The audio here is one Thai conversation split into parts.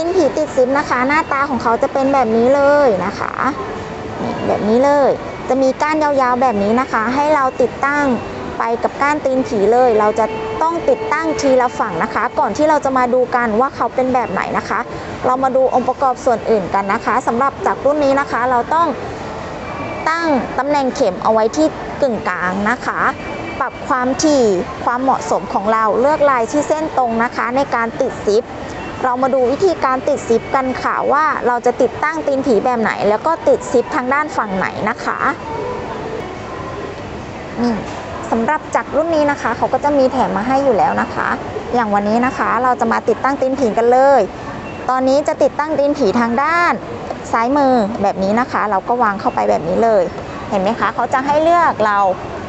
ติ้นผีติดซิปนะคะ หน้าตาของเขาจะเป็นแบบนี้เลยนะคะนี่แบบนี้เลย จะมีก้านยาวๆแบบนี้นะคะ ให้เราติดตั้งไปกับก้านตีนผีเลย เราจะต้องติดตั้งทีละฝั่งนะคะ ก่อนที่เราจะมาดูกันว่าเขาเป็นแบบไหนนะคะ เรามาดูองค์ประกอบส่วนอื่นกันนะคะสำหรับจากรุ่นนี้นะคะ เราต้องตั้งตำแหน่งเข็มเอาไว้ที่กึ่งกลางนะคะปรับความถี่ความเหมาะสมของเราเลือกลายที่เส้นตรงนะคะ ในการติดซิป เรามาดูวิธีการติดซิปกันค่ะว่าเราจะติดตั้งตีนผีแบบไหน แล้วก็ติดซิปทางด้านฝั่งไหนนะคะนี่สำหรับจักรรุ่นนี้นะคะ เขาก็จะมีแถมมาให้อยู่แล้วนะคะ อย่างวันนี้นะคะ เราจะมาติดตั้งตีนผีกันเลย ตอนนี้จะติดตั้งตีนผีทางด้าน ซ้ายมือแบบนี้นะคะ เราก็วางเข้าไปแบบนี้เลย เห็นไหมคะ เขาจะให้เลือกเรา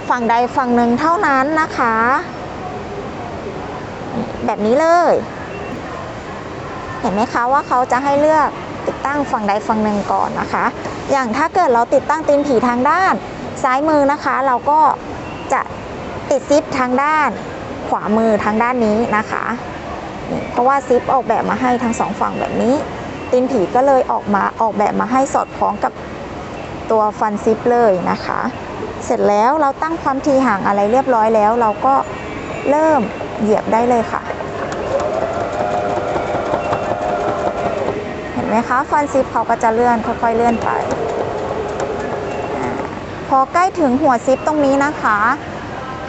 ฝั่งใดฝั่งหนึ่งเท่านั้นนะคะ แบบนี้เลย เห็นไหมคะว่าเขาจะให้เลือกติดตั้งฝั่งใดฝั่งหนึ่งก่อนนะคะ อย่างถ้าเกิดเราติดตั้งตีนผีทางด้านซ้ายมือนะคะ เราก็จะติดซิปทางด้าน ขวามือทางด้านนี้นะคะนี่เพราะว่าซิปออกแบบมาให้ทั้งสองฝั่งแบบนี้ ตีนผีก็เลยออกมาออกแบบมาให้สอดคล้องกับตัวฟันซิปเลยนะคะ เสร็จแล้วเราตั้งความถี่ห่างอะไรเรียบร้อยแล้ว เราก็เริ่มเหยียบได้เลยค่ะ เห็น ไหมคะ ฟันซิปเขาก็จะเลื่อนค่อยๆเลื่อนไป พอใกล้ถึงหัวซิปตรงนี้นะคะ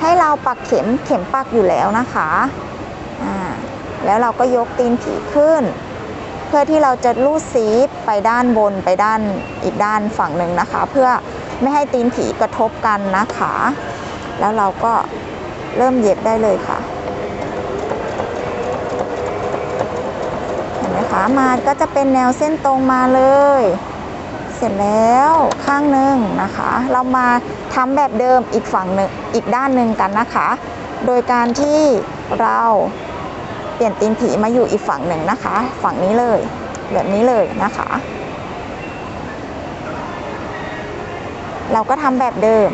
ให้เราปักเข็มเข็มปักอยู่แล้วนะคะแล้วเราก็ยกตีนผีขึ้น เพื่อที่เราจะลูดซีปไปด้านบนไปด้านอีกด้านฝั่งหนึ่งนะคะ เพื่อไม่ให้ตีนผีกระทบกันนะคะ แล้วเราก็เริ่มเย็บได้เลยค่ะ เห็น ไหมคะมาก็จะเป็นแนวเส้นตรงมาเลย เสร็จแล้วข้างหนึ่งนะคะ เรามาทำแบบเดิมอีกฝั่งหนึ่งอีกด้านหนึ่งกันนะคะ โดยการที่เราเปลี่ยนตีนผีมาอยู่อีกฝั่งหนึ่งนะคะ ฝั่งนี้เลย แบบนี้เลยนะคะ เราก็ทำแบบเดิม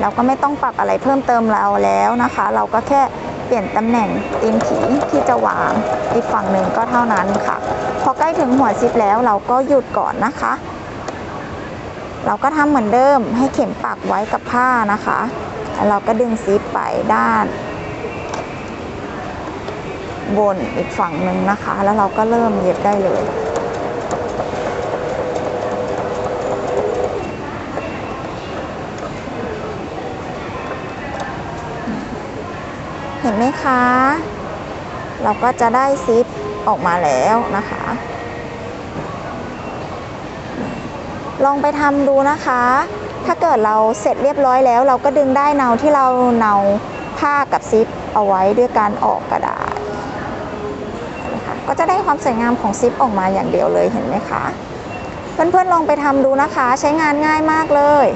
เราก็ไม่ต้องปรับอะไรเพิ่มเติมเราแล้วนะคะ เราก็แค่ เปลี่ยนตำแหน่งตีนผีที่จะวางอีกฝั่งหนึ่งก็เท่านั้นค่ะ พอใกล้ถึงหัวซิปแล้วเราก็หยุดก่อนนะคะ เราก็ทำเหมือนเดิมให้เข็มปักไว้กับผ้านะคะแล้วเราก็ดึงซิปไปด้าน บนอีกฝั่งหนึ่งนะคะ แล้วเราก็เริ่มเย็บได้เลย เห็นไหมคะ เราก็จะได้ซิปออกมาแล้วนะคะ ลองไปทำดูนะคะ ถ้าเกิดเราเสร็จเรียบร้อยแล้ว เราก็ดึงได้เนาที่เราเนาผ้ากับซิปเอาไว้ด้วยการออกกระดาษนะคะก็จะได้ความสวยงามของซิปออกมาอย่างเดียวเลยเห็นไหมคะ เพื่อนๆลองไปทำดูนะคะ ใช้งานง่ายมากเลย